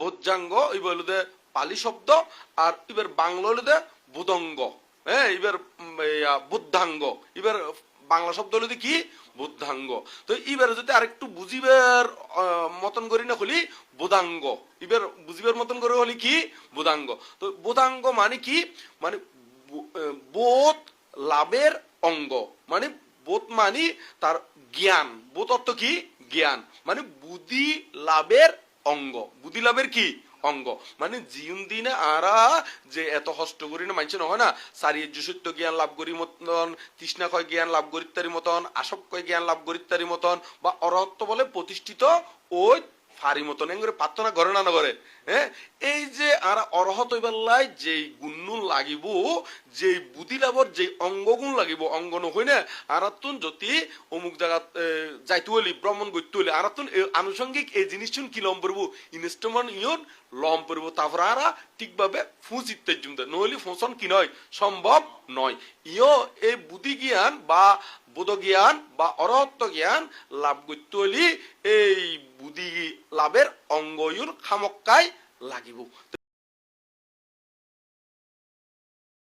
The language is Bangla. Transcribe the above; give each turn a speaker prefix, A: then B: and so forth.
A: ভোজ্যাঙ্গ ইবার হলো দে পালি শব্দ, আর ইবার বাংলা হলো দে বুদঙ্গ হ্যাঁ এবার বুদ্ধাঙ্গ। এবার বাংলা শব্দ হলো দে কি? বুদ্ধাঙ্গ। তো এবার যদি আরেকটু বুঝিবার মতন করি না হলি, বুদাঙ্গ। এবার বুঝিবার মতন করে হলি কি? বুদাঙ্গ। তো বুদাঙ্গ মানে কি? মানে বোধ লাভের অঙ্গ। মানে বোধ মানে তার জ্ঞান। বোধ অর্থ কি? জ্ঞান। মানে বুদ্ধি লাভের অঙ্গ। বুদ্ধি লাভের কি? অঙ্গ। মানে জিউন দিনে আরা যে এত কষ্ট করি না মানছে নহয় না? সারি সত্য জ্ঞান লাভ করি মতন, তৃষ্ণা কয় জ্ঞান লাভ করিত্যারি মতন আসব কয় জ্ঞান লাভ করিত্যারি মতন, বা অরহত্ব বলে প্রতিষ্ঠিত ওই ফারি মতন এঙ্গরে প্রার্থনা করে না নগরে হ্যাঁ এই যে আর অরহত হইবার যেই গুণনুন লাগিব যেই বুদ্ধি লাভর যে অঙ্গগুণ লাগিব অঙ্গ নহয় না আরাতুন যদি অমুক জায়গাত এ, যাইতে হলি ভ্রমণ করতে হলি আরাতুন আনুষঙ্গিক এই জিনিসটুন কি লম পড়ব ইনস্ট্রুমেন্ট ইয়ন লম পড়ব তারপর আরা ঠিকভাবে ফুঁস ইত্যাদি জুমতে নহলে ফোঁসন কি নয় সম্ভব নয় ইয় এই বুদ্ধি জ্ঞান বা বোধ জ্ঞান বা অরহত্ব জ্ঞান লাভ করতে হলি এই লাভের অঙ্গয়ুর খামক্কাই লাগিব।